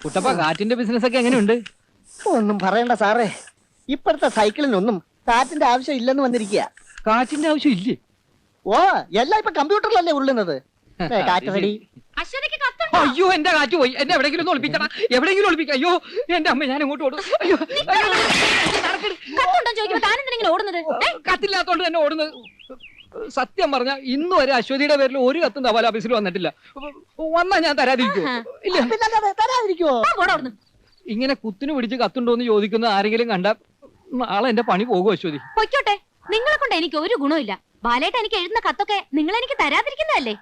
കുട്ടപ്പ കാറ്റിന്റെ ബിസിനസ് ഒക്കെ എങ്ങനെയുണ്ട് ഒന്നും പറയണ്ട സാറേ ഇപ്പോഴത്തെ സൈക്കിളിനൊന്നും കാറ്റിന്റെ ആവശ്യം ഇല്ലെന്ന് വന്നിരിക്കുക കാറ്റിന്റെ ആവശ്യം ഇല്ലേ ഓ എല്ലാം ഇപ്പൊ കമ്പ്യൂട്ടറിലല്ലേ ഉള്ളുന്നത് കാറ്റ് റെഡി അയ്യോ എന്റെ കാറ്റ് പോയി എന്നെ എവിടെങ്കിലും ഒന്ന് ഒളിപ്പിക്കണം എവിടെയെങ്കിലും ഒളിപ്പിക്കാം അയ്യോ എന്റെ അമ്മ ഞാൻ ഇങ്ങോട്ട് ഓടും അയ്യോ. കത്തുണ്ടോ ചോദിക്കുമ്പോ ഓടുന്നത്? കത്തില്ലാത്തോണ്ട് തന്നെ ഓടുന്നത് സത്യം പറഞ്ഞ ഇന്ന് വരെ അശ്വതിയുടെ പേരിൽ ഒരു കത്തും തപാൽ ഓഫീസിൽ വന്നിട്ടില്ല. വന്നാ ഞാൻ തരാതിരിക്കോ ഇല്ല. ഇങ്ങനെ കുത്തിന് പിടിച്ച് കത്തുണ്ടോ എന്ന് ചോദിക്കുന്ന ആരെങ്കിലും കണ്ട നാളെ എന്റെ പണി പോകും അശ്വതി? പൊയ്ക്കോട്ടെ. നിങ്ങളെ കൊണ്ട് എനിക്ക് ഒരു ഗുണമില്ല ബാലേട്ട് എനിക്ക് എഴുതുന്ന കത്തൊക്കെ നിങ്ങൾ എനിക്ക് തരാതിരിക്കുന്നതല്ലേ?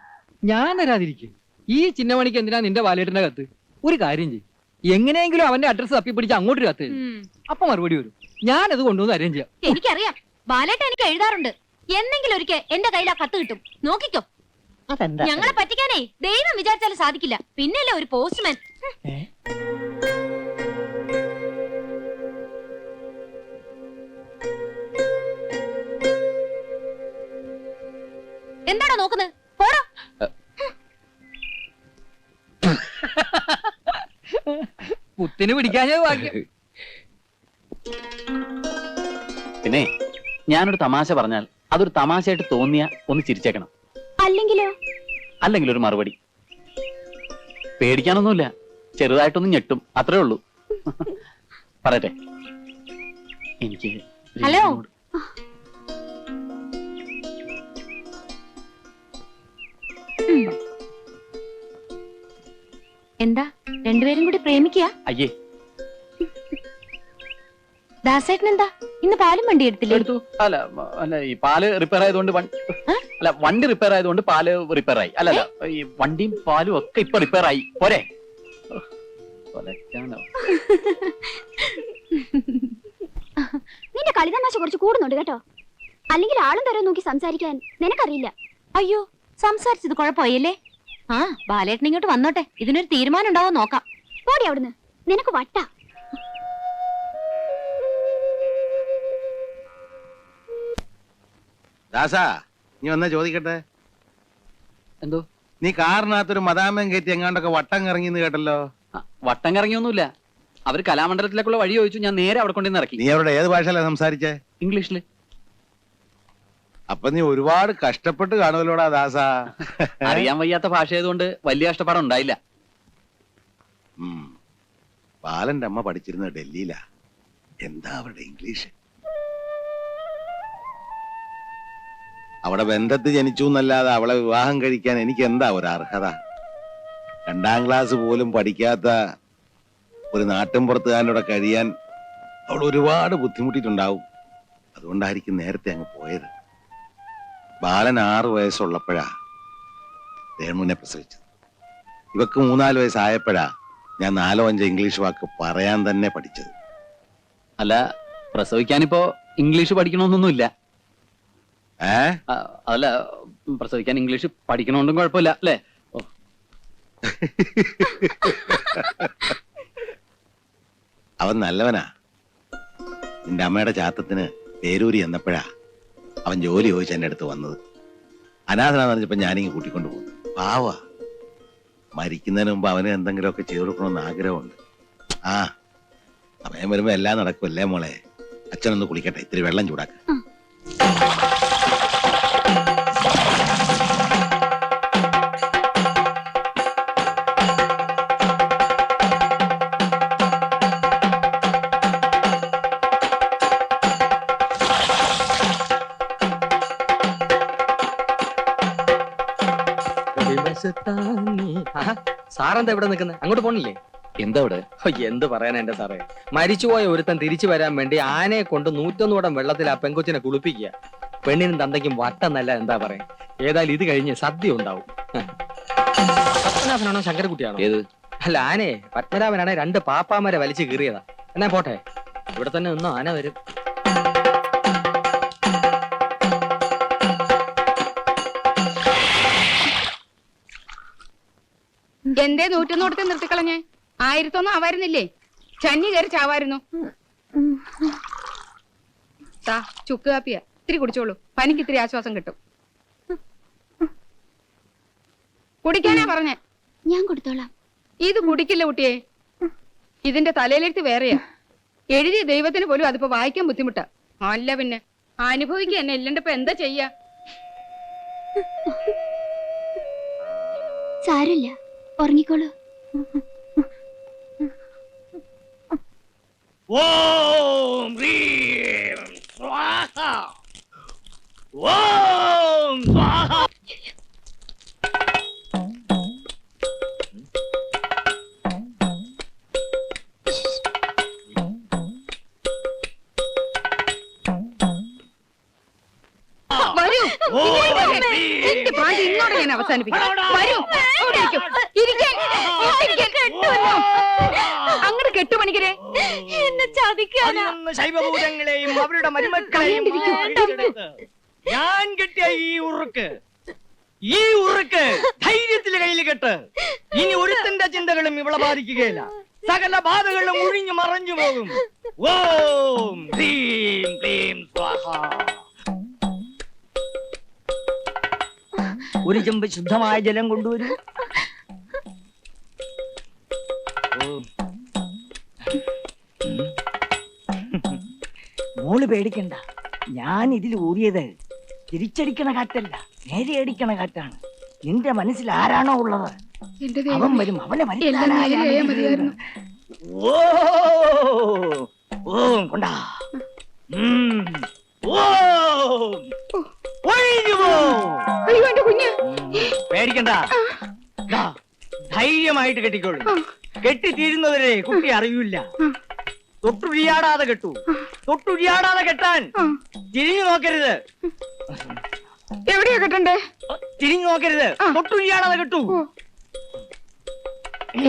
ഞാൻ തരാതിരിക്കും. ഈ ചിന്നമണിക്ക് എന്തിനാ നിന്റെ ബാലേട്ടന്റെ കത്ത്? ഒരു കാര്യം ചെയ്യും. എങ്ങനെയെങ്കിലും അവന്റെ അഡ്രസ് തപ്പിപ്പിടിച്ച് അങ്ങോട്ട് കത്ത് അപ്പൊ മറുപടി വരും. ഞാനത് കൊണ്ടുവന്ന് അരേഞ്ച് ചെയ്യാം. എനിക്കറിയാം. ബാലേട്ട എനിക്ക് എഴുതാറുണ്ട്. എന്നെങ്കിലും ഒരിക്കൽ എന്റെ കയ്യിൽ ആ കത്ത് കിട്ടും. നോക്കിക്കോ. അതെന്താ? ഞങ്ങളെ പറ്റിക്കാനേ ദൈവം വിചാരിച്ചാലും സാധിക്കില്ല. പിന്നെയല്ലേ ഒരു പോസ്റ്റ്മാൻ ഏ? എന്താണോ നോക്കുന്നത് പോടോ. കുത്തിന് പിടിക്കാഞ്ഞത് ഭാഗ്യം. പിന്നെ ഞാനൊരു തമാശ പറഞ്ഞാൽ അതൊരു തമാശയായിട്ട് തോന്നിയ ഒന്ന് ചിരിച്ചേക്കണം. അല്ലെങ്കിലോ? അല്ലെങ്കിൽ ഒരു മറുപടി. പേടിക്കാനൊന്നുമില്ല. ചെറുതായിട്ടൊന്ന് ഞെട്ടും. അത്രേ ഉള്ളൂ. പറയട്ടെ. എനിക്ക് ഹലോ. എന്താ? രണ്ടുപേരും കൂടി പ്രേമിക്കുക അയ്യേ. ദാസേട്ടൻ എന്താ ഇന്ന് പാലും വണ്ടി എടുത്തില്ലേ? എടുത്തു. അല്ല അല്ല ഈ പാൽ റിപ്പയർ ആയതുകൊണ്ട് അല്ല വണ്ടി റിപ്പയർ ആയതുകൊണ്ട് പാൽ റിപ്പയർ ആയി. അല്ല അല്ല ഈ വണ്ടിയും പാലും ഒക്കെ ഇപ്പൊ റിപ്പയർ ആയി. പോരെ. നിന്റെ കളിതമാശ കുറച്ച് കൂടുന്നുണ്ട് കേട്ടോ. അല്ലെങ്കിൽ ആളും തരം നോക്കി സംസാരിക്കാൻ നിനക്കറിയില്ല. അയ്യോ സംസാരിച്ചത് കുഴപ്പമായില്ലേ? ആ ബാലേട്ടൻ ഇങ്ങോട്ട് വന്നോട്ടെ. ഇതിനൊരു തീരുമാനം ഉണ്ടാവോ നോക്കാം. പോടി അവിടുന്ന്. നിനക്ക് വട്ട. ദാസാ നീ വന്നാ ചോദിക്കട്ടെ? എന്തോ? നീ കാറിനകത്തൊരു മതാമയം കയറ്റി എങ്ങാണ്ടൊക്കെ വട്ടം കറങ്ങിന്ന് കേട്ടല്ലോ? വട്ടം കറങ്ങിയൊന്നുമില്ല. അവർ കലാമണ്ഡലത്തിലേക്കുള്ള വഴി ചോദിച്ചു ഞാൻ നേരെ അവിടെ കൊണ്ടുവന്ന് ഇറക്കി. നീ അവരുടെ ഏത് ഭാഷയിലാണ് സംസാരിച്ചേ? ഇംഗ്ലീഷിൽ. അപ്പൊ നീ ഒരുപാട് കഷ്ടപ്പെട്ട് കാണുമല്ലോടാ ദാസ. അറിയാൻ വയ്യാത്ത ഭാഷ ആയതുകൊണ്ട് വലിയ കഷ്ടപ്പാടം ഉണ്ടായില്ല. ബാലന്റെ അമ്മ പഠിച്ചിരുന്നത് ഡൽഹിയിലാ. എന്താ അവരുടെ ഇംഗ്ലീഷ്? അവിടെ ബന്ധത്ത് ജനിച്ചു എന്നല്ലാതെ അവളെ വിവാഹം കഴിക്കാൻ എനിക്ക് എന്താ ഒരു അർഹത രണ്ടാം ക്ലാസ് പോലും പഠിക്കാത്ത ഒരു നാട്ടിൻപുറത്തുകാരനോടെ കഴിയാൻ അവൾ ഒരുപാട് ബുദ്ധിമുട്ടിയിട്ടുണ്ടാവും. അതുകൊണ്ടായിരിക്കും നേരത്തെ അങ്ങ് പോയത്. ബാലൻ ആറ് വയസ്സുള്ളപ്പോഴാ രേണുവിനെ പ്രസവിച്ചത്. ഇവക്ക് മൂന്നാൽ വയസ്സായപ്പോഴാ ഞാൻ നാലോ അഞ്ചോ ഇംഗ്ലീഷ് വാക്ക് പറയാൻ തന്നെ പഠിച്ചത്. അല്ല പ്രസവിക്കാനിപ്പോ ഇംഗ്ലീഷ് പഠിക്കണമെന്നൊന്നുമില്ല. അല്ല പ്രസവിക്കാൻ ഇംഗ്ലീഷ് പഠിക്കണോണ്ടും കുഴപ്പമില്ല അല്ലേ? അവൻ നല്ലവനാ. നിന്റെ അമ്മയുടെ ചാത്തത്തിന് പേരൂരി എന്നപ്പോഴാ അവൻ ജോലി ചോദിച്ച് എന്റെ അടുത്ത് വന്നത്. അനാഥനാന്ന് പറഞ്ഞപ്പോ ഞാനിങ്ങ് കൂട്ടിക്കൊണ്ട് പോകുന്നു പാവാ. മരിക്കുന്നതിന് മുമ്പ് അവന് എന്തെങ്കിലുമൊക്കെ ചെയ്തു കൊടുക്കണമെന്ന് ആഗ്രഹമുണ്ട്. ആ സമയം വരുമ്പോ എല്ലാം നടക്കുമല്ലേ മോളെ? അച്ഛനൊന്ന് കുളിക്കട്ടെ ഇത്തിരി വെള്ളം ചൂടാക്ക. സാറെന്താ ഇവിടെ നിൽക്കുന്നത് അങ്ങോട്ട് പോണില്ലേ? എന്താ ഇവിടെ? എന്ത് പറയാനാ എന്റെ സാറേ? മരിച്ചുപോയ ഒരുത്തൻ തിരിച്ചു വരാൻ വേണ്ടി ആനയെ കൊണ്ട് നൂറ്റൊന്നൂടം വെള്ളത്തിൽ ആ പെങ്കൊച്ചിനെ കുളിപ്പിക്കുക. പെണ്ണിനും തന്തയ്ക്കും വട്ടെന്നല്ല എന്താ പറയാ? ഏതായാലും ഇത് കഴിഞ്ഞ് സദ്യ ഉണ്ടാവും. പത്മനാഭനാണോ ശങ്കരക്കുട്ടിയാണോ ഏത്? അല്ല ആനയെ. പത്മനാഭനാണെ രണ്ട് പാപ്പാമാരെ വലിച്ചു കീറിയതാ. എന്നാ പോട്ടെ? ഇവിടെ തന്നെ നിന്നോ ആന വരും. എന്തേ കൊടുത്ത് നിർത്തിക്കളഞ്ഞേ? ആയിരത്തൊന്നും ആവായിരുന്നില്ലേ ചന്നി കയറി ചാവായിരുന്നു താ ചുക്ക് കാപ്പിയ. ഇത്തിരി കുടിച്ചോളൂ. പനിക്ക് ഇത്തിരി ആശ്വാസം കിട്ടും. കുടിക്കാനാ പറഞ്ഞേ? ഞാൻ കൊടുത്തോളാം. ഇത് കുടിക്കില്ല കുട്ടിയെ. ഇതിന്റെ തലയിലെടുത്ത് വേറെയാ. എഴുതിയ ദൈവത്തിന് പോലും അതിപ്പോ വായിക്കാൻ ബുദ്ധിമുട്ടാ. അല്ല പിന്നെ അനുഭവിക്കുക എന്നെ ഇല്ലണ്ട എന്താ ചെയ്യാ? സാരമില്ല. ഉറങ്ങിക്കോളൂ. ഓം ഓം സ്വാഹ. പതിനൊന്ന് ശൈവഭൂതങ്ങളെയും അവരുടെ മരുമക്കളെയും ഞാൻ കിട്ടിയ ഈ ഉറുക്ക് ഈ ഉറുക്ക് ധൈര്യത്തിൽ കയ്യിൽ കെട്ട് ഇനി ഒരുത്തന്റെ ചിന്തകളും ഇവളെ ബാധിക്കുകയില്ല. സകല ബാധകളും ഒഴിഞ്ഞു മറഞ്ഞു പോകും. ഓം ഹ്രീം ക്ലീം സ്വാഹ. ഒരു ചെമ്പ് ശുദ്ധമായ ജലം കൊണ്ടുവരൂ. മോൾ പേടിക്കണ്ട. ഞാൻ ഇതിൽ ഊറിയത് തിരിച്ചടിക്കണ കാറ്റല്ല നേരെ അടിക്കണ കാറ്റാണ്. നിന്റെ മനസ്സിൽ ആരാണോ ഉള്ളത്? അവൻ. വരും അവനെ. ഓ കൊണ്ടാ. പേടിക്കണ്ട. ധൈര്യമായിട്ട് കെട്ടിക്കോളൂ. കെട്ടിത്തീരുന്നവരെ കുട്ടി അറിയില്ല. തൊട്ടുഴിയാടാതെ കെട്ടു. തൊട്ടുഴിയാടാതെ കെട്ടാൻ. തിരിഞ്ഞു നോക്കരുത്. എവിടെയാ കെട്ടണ്ടേ? തിരിഞ്ഞു നോക്കരുത്. തൊട്ടുഴിയാടാതെ കെട്ടു.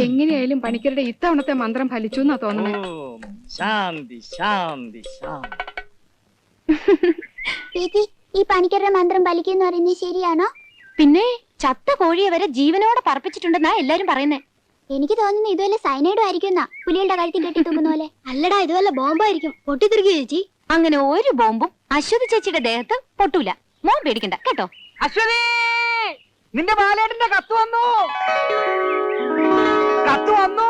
എങ്ങനെയായാലും പണിക്കരുടെ ഇത്തവണത്തെ മന്ത്രം ഫലിച്ചു എന്നാ തോന്നുന്നത് ഓം. ശാന്തി ശാന്തി ശാന്തി. ചേച്ചി ഈ പണിക്കരുടെ മന്ത്രം ഫലിക്കുന്നു പറയുന്നത് ശരിയാണോ? പിന്നെ ചത്ത കോഴിയെ വരെ ജീവനോടെ പറപ്പിച്ചിട്ടുണ്ടെന്നാ എല്ലാരും പറയുന്നേ. എനിക്ക് തോന്നുന്നു ഇതുവല്ല സൈനൈഡും ആയിരിക്കും എന്നാ പുലികളുടെ കഴുത്തിൽ കെട്ടി തൂക്കുന്ന പോലെ. അല്ലടാ ഇതുവല്ല ബോംബായിരിക്കും. പൊട്ടിത്തെറിക്കുക ചേച്ചി? അങ്ങനെ ഒരു ബോംബും അശ്വതി ചേച്ചിയുടെ ദേഹത്ത് പൊട്ടൂല. മോൻ പേടിക്കണ്ട കേട്ടോ? അശ്വതി! നിന്റെ ബാലേട്ടന്റെ കത്ത് വന്നു! കത്ത് വന്നു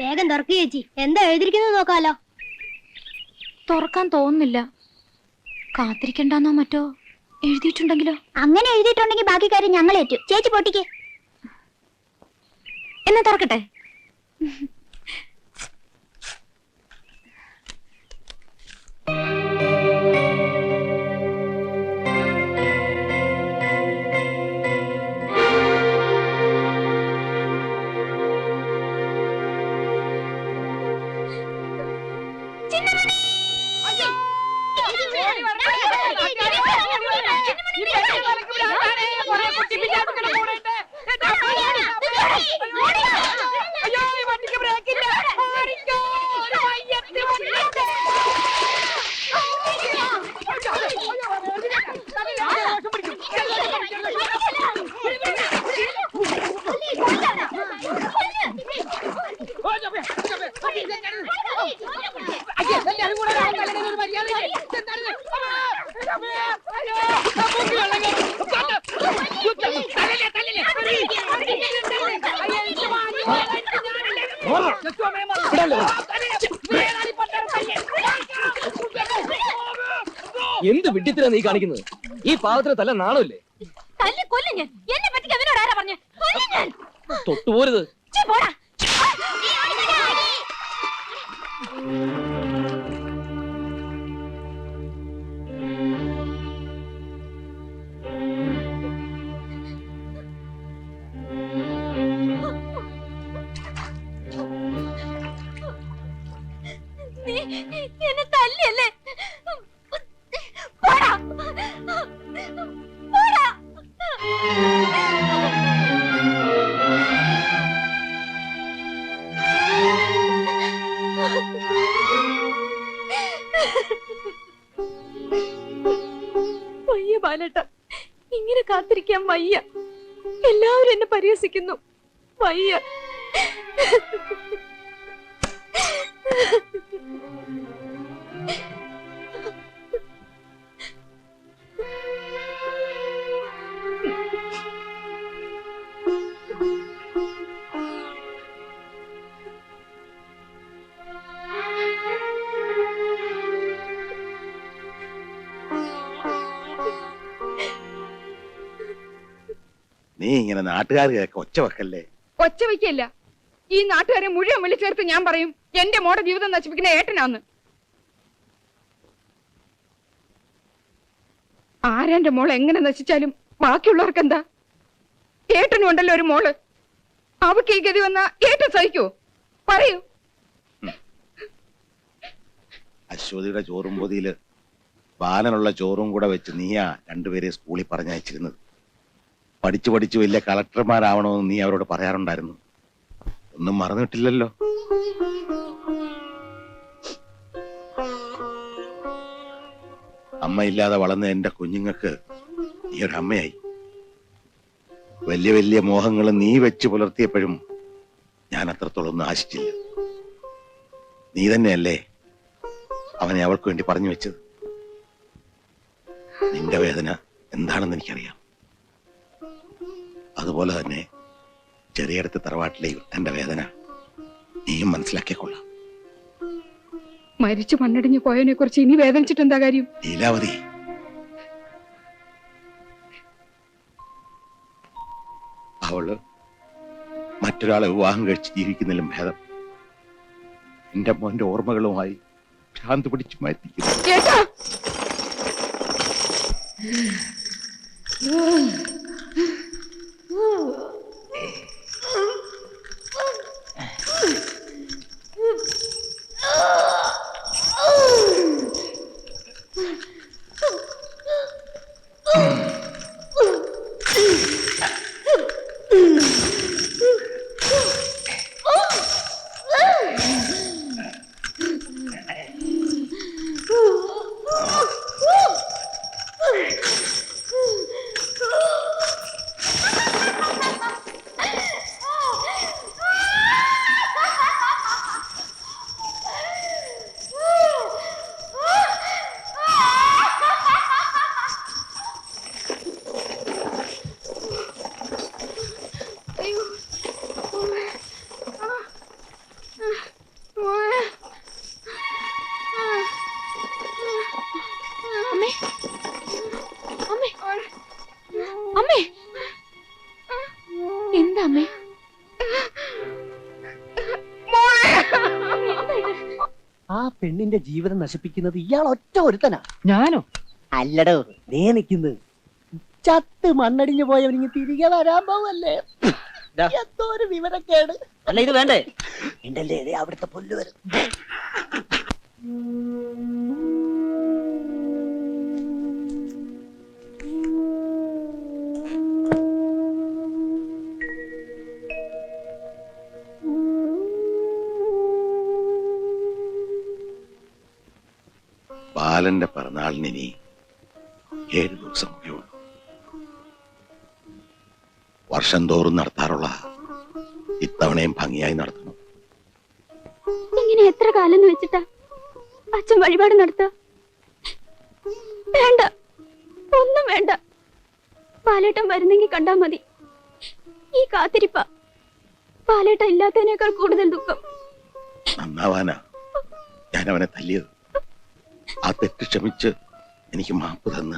വേഗം തുറക്കു ചേച്ചി. എന്താ എഴുതിയിരിക്കുന്നത് നോക്കാലോ. തുറക്കാൻ തോന്നുന്നില്ല. കാത്തിരിക്കണ്ടെന്നോ മറ്റോ? എഴുതിയിട്ടുണ്ടെങ്കിലോ? അങ്ങനെ എഴുതിയിട്ടുണ്ടെങ്കിൽ ബാക്കി കാര്യം ഞങ്ങൾ ഏറ്റു ചേച്ചി പൊട്ടിക്ക്. എന്നാ തുറക്കട്ടെ? എന്ത് വിഡ്ഢിത്തരാ നീ കാണിക്കുന്നത്. ഈ പാവത്തിന് തല്ല നാണമില്ലേ? തല്ലി കൊല്ലും ഞാൻ. എന്നെ പറ്റി അവനോട് ആരാ പറഞ്ഞു? തൊട്ടുപോരുത്. ഇങ്ങനെ നാട്ടുകാർ കേൾക്ക ഒച്ച വെക്കല്ലേ? ഒച്ച വെക്കല്ല ഈ നാട്ടുകാരെ മുഴുവൻ വിളിച്ചേർത്ത് ഞാൻ പറയും എന്റെ മോടെ ജീവിതം നശിപ്പിക്കുന്ന ഏട്ടനാന്ന്. ആരാന്റെ മോൾ എങ്ങനെ നശിച്ചാലും ബാക്കിയുള്ളവർക്ക് എന്താ? ഏട്ടനും ഉണ്ടല്ലോ ഒരു മോൾ. അവക്ക് ഈ ഗതി വന്ന ഏട്ടൻ സഹിക്കോ പറയൂ. അശ്വതിയുടെ ചോറും പൊതിയിൽ ബാലനുള്ള ചോറും കൂടെ വെച്ച് നീയാ രണ്ടുപേരെ സ്കൂളിൽ പറഞ്ഞയച്ചിരുന്നത്. പഠിച്ചു പഠിച്ചു വലിയ കളക്ടർമാരാവണമെന്ന് നീ അവരോട് പറയാറുണ്ടായിരുന്നു. ഒന്നും മറന്നിട്ടില്ലല്ലോ. അമ്മയില്ലാതെ വളർന്ന എന്റെ കുഞ്ഞുങ്ങൾക്ക് നീ ഒരു അമ്മയായി. വലിയ വലിയ മോഹങ്ങൾ നീ വെച്ച് പുലർത്തിയപ്പോഴും ഞാൻ അത്രത്തോളം ആശിച്ചില്ല. നീ തന്നെയല്ലേ അവനെ അവൾക്ക് വേണ്ടി പറഞ്ഞു വെച്ചത്? നിന്റെ വേദന എന്താണെന്ന് എനിക്കറിയാം. അതുപോലെ തന്നെ ചെറിയടത്ത് തറവാട്ടിലെയും എന്റെ വേദന നീയും മനസ്സിലാക്കിക്കൊള്ളാം. മരിച്ചു മണ്ണടിഞ്ഞു പോയതിനെ കുറിച്ച് ഇനി വേദനിച്ചിട്ട് എന്താ കാര്യം? ലീലാവതി. അവൾ മറ്റൊരാളെ വിവാഹം കഴിച്ച് ജീവിക്കുന്നതിലും ഭേദം. എന്റെ മോന്റെ ഓർമ്മകളുമായി ഭ്രാന്ത് പിടിച്ചു മാറ്റി അമ്മേ പെണ്ണിന്റെ ജീവിതം നശിപ്പിക്കുന്നത് ഇയാൾ ഒറ്റ ഒരുത്തനാ. ഞാനോ? അല്ലടോ നീ നിൽക്കുന്നത് ചത്ത് മണ്ണടിഞ്ഞു പോയവൻ ഇനി തിരികെ വരാൻ പോവല്ലേ? എന്തോ ഒരു വിവരക്കേട്. അല്ല ഇത് വേണ്ടേ? ഉണ്ടല്ലേ അവിടുത്തെ പുല്ല് വരും. ബാലന്റെ പിറന്നാളിന് ഇനി ഏഴ് ദിവസം കൂടെ ഉള്ളൂ. വർഷം തോറും നടത്താറുള്ള ഇത്തവണയും ഭംഗിയായി നടത്തണം ഇങ്ങനെ എത്ര കാലം വെച്ചിട്ടാ അച്ഛൻ വഴിപാട് നടത്ത? വേണ്ട ഒന്നും വേണ്ട. പാലേട്ടം വരുന്നെങ്കിൽ കണ്ടാ മതി. ഈ കാത്തിരിപ്പ. പാലേട്ടം ഇല്ലാത്തതിനേക്കാൾ കൂടുതൽ ദുഃഖം. നന്നാവാനാ. ഞാൻ അവനെ തല്ലിയത്. ആ തെറ്റ് ക്ഷമിച്ച് എനിക്ക് മാപ്പ് തന്ന്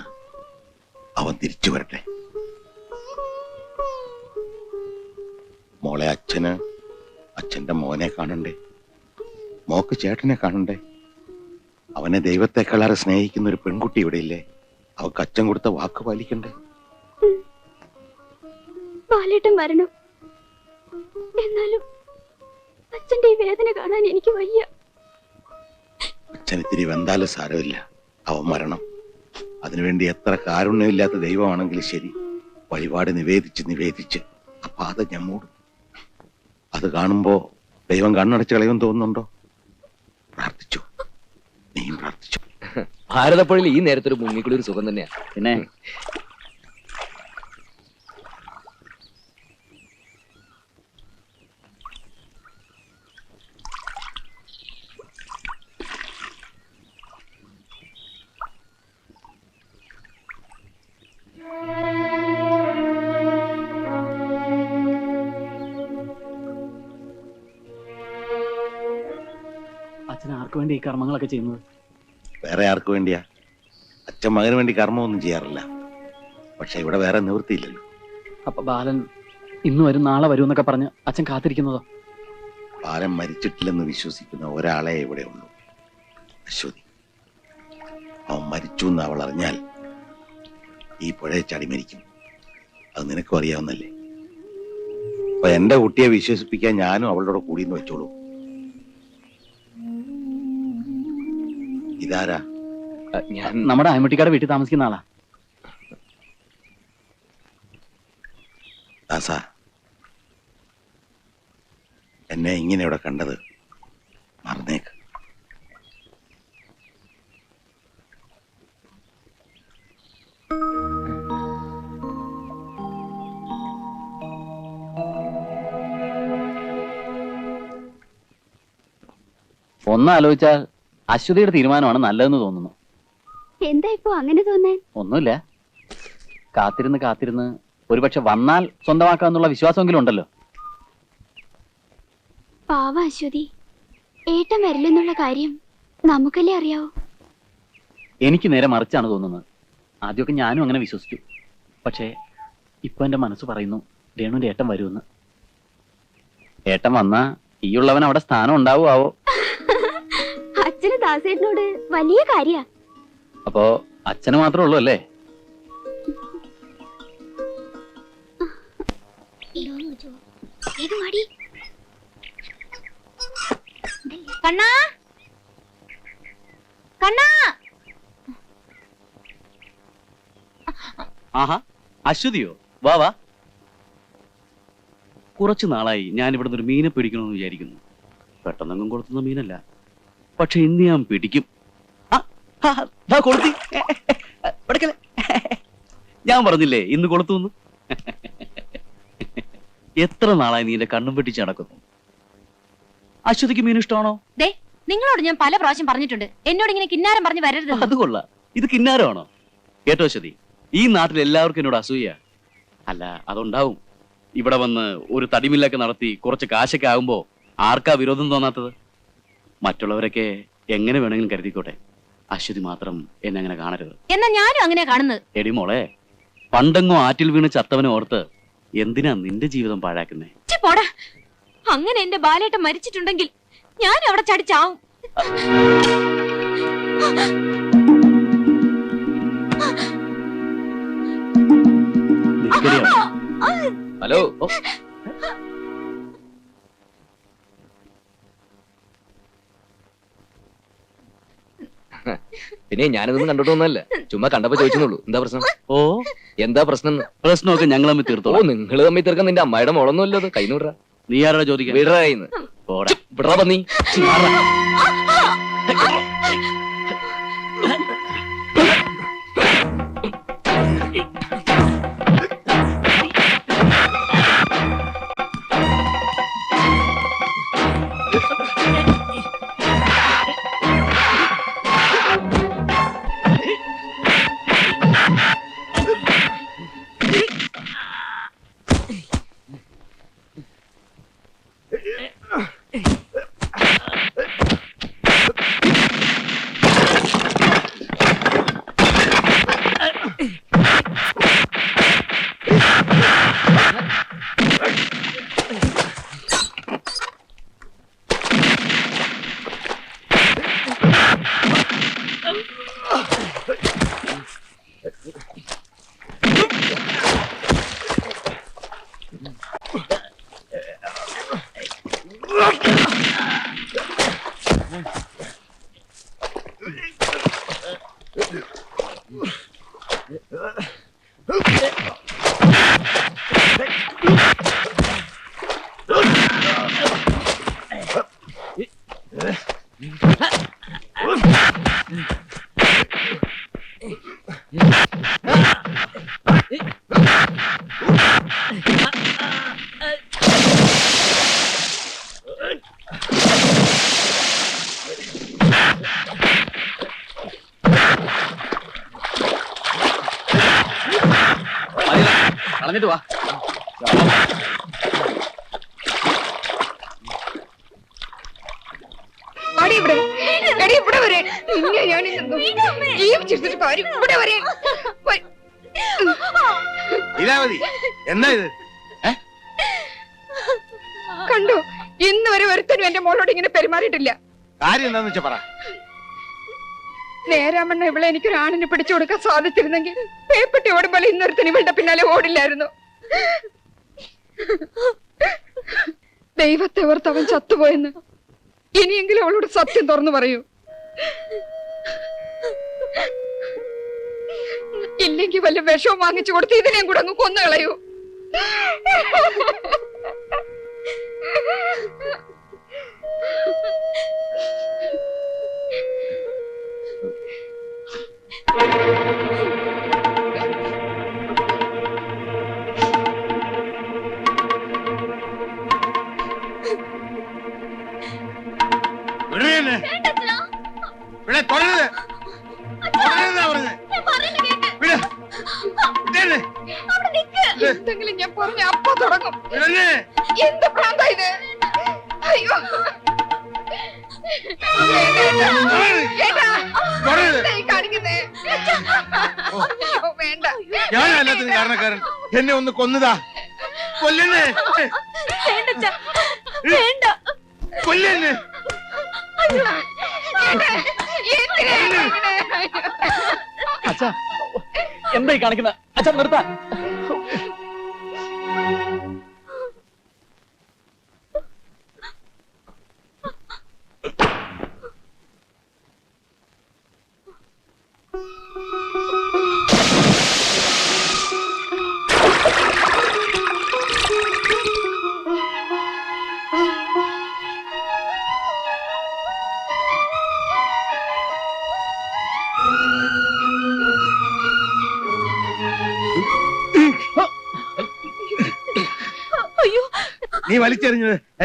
അവൻ തിരിച്ചു വരട്ടെ. മോളെ അച്ഛന് അച്ഛന്റെ മോനെ കാണണ്ടേ? മോക്ക് ചേട്ടനെ കാണണ്ടേ? അവനെ ദൈവത്തെക്കാളേറെ സ്നേഹിക്കുന്ന ഒരു പെൺകുട്ടി ഇവിടെ ഇല്ലേ? അവക്ക് അച്ഛൻ കൊടുത്ത വാക്ക് പാലിക്കണ്ടേ? പാലേട്ടൻ വരണം. എന്നാലും അച്ഛന്റെ ഈ വേദന കാണാൻ എനിക്ക് വയ്യ. അച്ഛൻ ഇത്തിരി വെന്താലും സാരമില്ല. അവൻ മരണം. അതിനുവേണ്ടി എത്ര കാരുണ്യമില്ലാത്ത ദൈവമാണെങ്കിലും ശരി. വഴിപാട് നിവേദിച്ച് നിവേദിച്ച് ആ പാത ഞാൻ മൂടും. അത് കാണുമ്പോ ദൈവം കണ്ണടച്ച് കളയും തോന്നുന്നുണ്ടോ? പ്രാർത്ഥിച്ചു. നീയും പ്രാർത്ഥിച്ചു. ഭാരതപ്പുഴയിൽ ഈ നേരത്തെ ഒരു മുങ്ങിക്കുടി ഒരു സുഖം തന്നെയാ. പിന്നെ? കർമ്മങ്ങളൊക്കെ ചെയ്യുന്നത്. വേറെ ആർക്ക് വേണ്ടിയാ? അച്ഛൻ മകന് വേണ്ടി കർമ്മമൊന്നും ചെയ്യാറില്ല. പക്ഷെ ഇവിടെ വേറെ നിവൃത്തിയില്ലല്ലോ. അപ്പൊ ബാലൻ ഇന്ന് വരും നാളെ വരും എന്നൊക്കെ പറഞ്ഞ് അച്ഛൻ കാത്തിരിക്കുന്നതോ? ബാലൻ മരിച്ചിട്ടില്ലെന്ന് വിശ്വസിക്കുന്ന ഒരാളെ ഇവിടെ ഉള്ളൂ. അശ്വതി. അവൻ മരിച്ചു എന്ന് അവൾ അറിഞ്ഞാൽ ഈ പുഴയെ ചാടി മരിക്കും. അത് നിനക്കും അറിയാവുന്നല്ലേ? അപ്പൊ എന്റെ കുട്ടിയെ വിശ്വസിപ്പിക്കാൻ ഞാനും അവളുടെ കൂടി എന്ന് വെച്ചോളൂ. ഇതാരാ? ഞാൻ നമ്മുടെ അയമുട്ടിക്കാട് വീട്ടിൽ താമസിക്കുന്ന ആളാ. ദാസാ എന്നെ ഇങ്ങനെ ഇവിടെ കണ്ടത് മറന്നേക്ക്. ഒന്ന് ആലോചിച്ചാൽ അശ്വതിയുടെ തീരുമാനമാണ് നല്ലതെന്ന് തോന്നുന്നു. എന്താ ഇപ്പോ അങ്ങനെ തോന്നാൻ? ഒന്നുമില്ല. കാത്തിരുന്ന് കാത്തിരുന്ന് ഒരുപക്ഷെ വന്നാൽ സ്വന്തമാക്കാന്നുള്ള വിശ്വാസമെങ്കിലും ഉണ്ടല്ലോ. പാവ അശ്വതി. ഏട്ടൻ വരില്ലെന്നുള്ള കാര്യം നമുക്കല്ലേ അറിയാവൂ? എനിക്ക് നേരെ മറിച്ചാണ് തോന്നുന്നത്. ആദ്യമൊക്കെ ഞാനും അങ്ങനെ വിശ്വസിച്ചു. പക്ഷേ ഇപ്പൊ എന്റെ മനസ്സ് പറയുന്നു രേണുവിന്റെ ഏട്ടൻ വരുമെന്ന്. ഏട്ടൻ വന്നാ ഈ ഉള്ളവൻ അവിടെ സ്ഥാനം ഉണ്ടാവുമാവോ? ദാസേട്ടനോട് വലിയ കാര്യ. അപ്പോ അച്ഛന് മാത്രമേ ഉള്ളൂ അല്ലേ? കണ്ണാ. കണ്ണാ. ആഹാ അശ്വതിയോ? വാ വാ. കുറച്ചു നാളായി ഞാൻ ഇവിടുന്ന് ഒരു മീനെ പിടിക്കണമെന്ന് വിചാരിക്കുന്നു. പെട്ടെന്നെങ്ങും കൊടുത്തുന്ന മീനല്ല. പക്ഷെ ഇന്ന് ഞാൻ പിടിക്കും. കൊളുത്തി. ഞാൻ പറഞ്ഞില്ലേ ഇന്ന് കൊളുത്തുന്നു എത്ര നാളായി നീ എന്റെ കണ്ണും വെട്ടിച്ച് നടക്കുന്നു? അശ്വതിക്ക് മീൻ ഇഷ്ടമാണോ? ദേ നിങ്ങളോട് ഞാൻ പല പ്രാവശ്യം പറഞ്ഞിട്ടുണ്ട്. എന്നോട് ഇങ്ങനെ കിന്നാരം പറഞ്ഞു വരരുത് അത് കൊള്ളാം. ഇത് കിന്നാരമാണോ? കേട്ടോ അശ്വതി ഈ നാട്ടിൽ എല്ലാവർക്കും എന്നോട് അസൂയ. അല്ല അതുണ്ടാവും. ഇവിടെ വന്ന് ഒരു തടിമില്ലൊക്കെ നടത്തി കുറച്ച് കാശൊക്കെ ആകുമ്പോ ആർക്കാ വിരോധം തോന്നാത്തത്? മറ്റുള്ളവരൊക്കെ എങ്ങനെ വേണമെങ്കിലും കരുതിക്കോട്ടെ. അശ്വതി മാത്രം എന്നെ അങ്ങനെ കാണരുത്. എന്നാ ഞാനും അങ്ങനെ കാണുന്നത്. എടി മോളെ പണ്ടെങ്ങോ ആറ്റിൽ വീണ് ചത്തവനെ ഓർത്ത് എന്തിനാ നിന്റെ ജീവിതം പാഴാക്കുന്നേ? പോടാ. അങ്ങനെ എന്റെ ബാലേട്ട മരിച്ചിട്ടുണ്ടെങ്കിൽ ഞാനും അവിടെ ചടിച്ചാവും? ഹലോ പിന്നെ ഞാനിതൊന്നും കണ്ടിട്ടൊന്നുമല്ല. ചുമ്മാ കണ്ടപ്പോ ചോദിച്ചെന്നുള്ളൂ. എന്താ പ്രശ്നം? ഓ? എന്താ പ്രശ്നം? പ്രശ്നമൊക്കെ ഞങ്ങൾ തമ്മിൽ ഓ തീർത്തോളാം നിങ്ങൾ തമ്മിൽ തീർക്കാൻ നിന്റെ അമ്മയുടെ മോളൊന്നുമല്ലോ അത്. കൈ നൂറ നീ ആരോടാ ചോദിക്കാൻ? വിടറായിന്ന് വിടറ പന്നി. ഇവിടെ വരെ. നിന്നെ ഞാൻ ഇന്ന് ജീവിച്ചിരുന്നിട്ട് കാര്യം ഇവിടെ വരെ. വ- ലീലാവതി എന്താ ഇത്? കണ്ടോ? ഇന്ന് വരെ ഒരുത്തനും എന്റെ മോളോട് ഇങ്ങനെ പെരുമാറിയിട്ടില്ല. കാര്യം എന്താന്ന് വെച്ചാ പറ. നേരാമണ്ണ ഇവളെ എനിക്കൊരു ആണിന് പിടിച്ചു കൊടുക്കാൻ സാധിച്ചിരുന്നെങ്കിൽ പേപ്പട്ടി ഓടുമ്പോൾ ഇന്നൊരുത്തൻ ഇവളുടെ പിന്നാലെ ഓടില്ലായിരുന്നു. ദൈവത്തെ ഓർത്ത് അവൻ ചത്തുപോയെന്ന്. ഇനിയെങ്കിലും അവളോട് സത്യം തുറന്നു പറയൂ. ഇല്ലെങ്കിൽ വല്ല വിഷവും വാങ്ങിച്ചു കൊടുത്ത് ഇതിനെയും കൂടെ അങ്ങ് കൊന്നു കളയൂ. വിടണേ എന്തെങ്കിലും ഞാൻ പറഞ്ഞ അപ്പ തുടങ്ങും. എന്ത് പ്രാന്ത ഇത്? അയ്യോ. വേണ്ട, ഞാൻ എല്ലാത്തിനും കാരണക്കാരൻ. എന്നെ ഒന്ന് കൊന്നതാ. കൊല്ലണേ വേണ്ട കൊല്ലണേ? അച്ഛാ എന്തായി കാണിക്കുന്ന? അച്ഛാ നിർത്താൻ.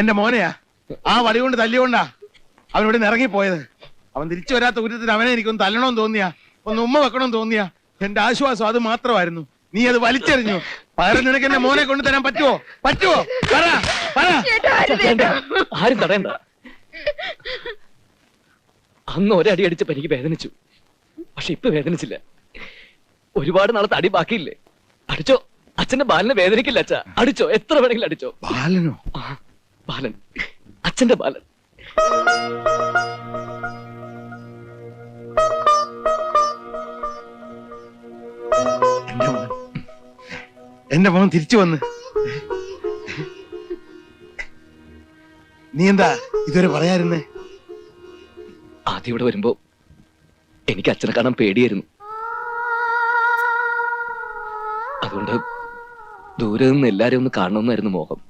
എന്റെ മോനെയാ. ആ വടി കൊണ്ട് തല്ലിയോണ്ടാ അവൻ ഇവിടെ നിന്ന് ഇറങ്ങിപ്പോയത്. അവൻ തിരിച്ചു വരാത്ത കുറ്റത്തിന് അവനെ എനിക്കൊന്ന് തല്ലണമെന്ന് തോന്നിയാ. ഒന്ന് ഉമ്മ വെക്കണമെന്ന് തോന്നിയാ. എന്റെ ആശ്വാസം അത് മാത്രമായിരുന്നു. നീ അത് വലിച്ചെറിഞ്ഞു. പകരം നിനക്ക് എന്റെ മോനെ കൊണ്ട് തരാൻ പറ്റുമോ പറ്റുമോ പറ പറ. ആരും തടയണ്ട. അന്ന് ഒരടി അടിച്ചപ്പോ എനിക്ക് വേദനിച്ചു. പക്ഷെ ഇപ്പൊ വേദനിച്ചില്ല. ഒരുപാട് നാളത്തെ അടി ബാക്കിയില്ലേ? അടിച്ചോ? അച്ഛന്റെ ബാലനെ വേദനിക്കില്ല അച്ഛാ. അടിച്ചോ? എത്ര വേണമെങ്കിലും അടിച്ചോ? ബാലനോ? ആ, ബാലൻ. അച്ഛന്റെ ബാലൻ. എന്റെ മോൻ എന്റെ മോൻ തിരിച്ചു വന്ന്. നീ എന്താ ഇതുവരെ പറയായിരുന്നേ ആദ്യം ഇവിടെ വരുമ്പോ എനിക്ക് അച്ഛനെ കാണാൻ പേടിയായിരുന്നു. അതുകൊണ്ട് ദൂരെ നിന്ന് എല്ലാരെയും ഒന്ന് കാണണമെന്നായിരുന്നു മോഹം.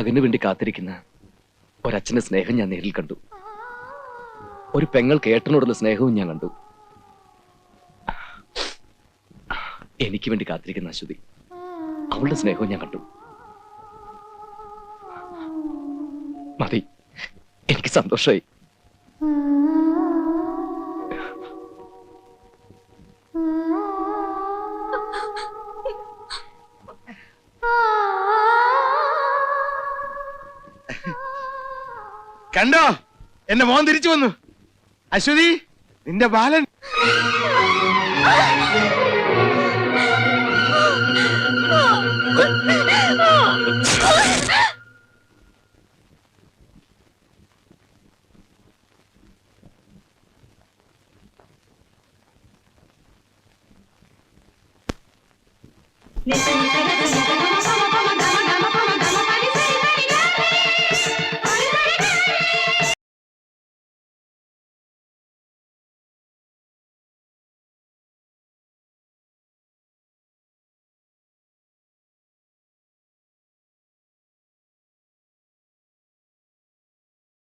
മകന് വേണ്ടി കാത്തിരിക്കുന്ന ഒരച്ഛന്റെ സ്നേഹം ഞാൻ നേരിൽ കണ്ടു. ഒരു പെങ്ങൾ ഏട്ടനോടുള്ള സ്നേഹവും ഞാൻ കണ്ടു. എനിക്ക് വേണ്ടി കാത്തിരിക്കുന്ന അശ്വതി അവളുടെ സ്നേഹവും ഞാൻ കണ്ടു. മതി എനിക്ക് സന്തോഷമായി കണ്ടോ? എന്റെ മോൻ തിരിച്ചു വന്നു. അശ്വതി നിന്റെ ബാലൻ. നി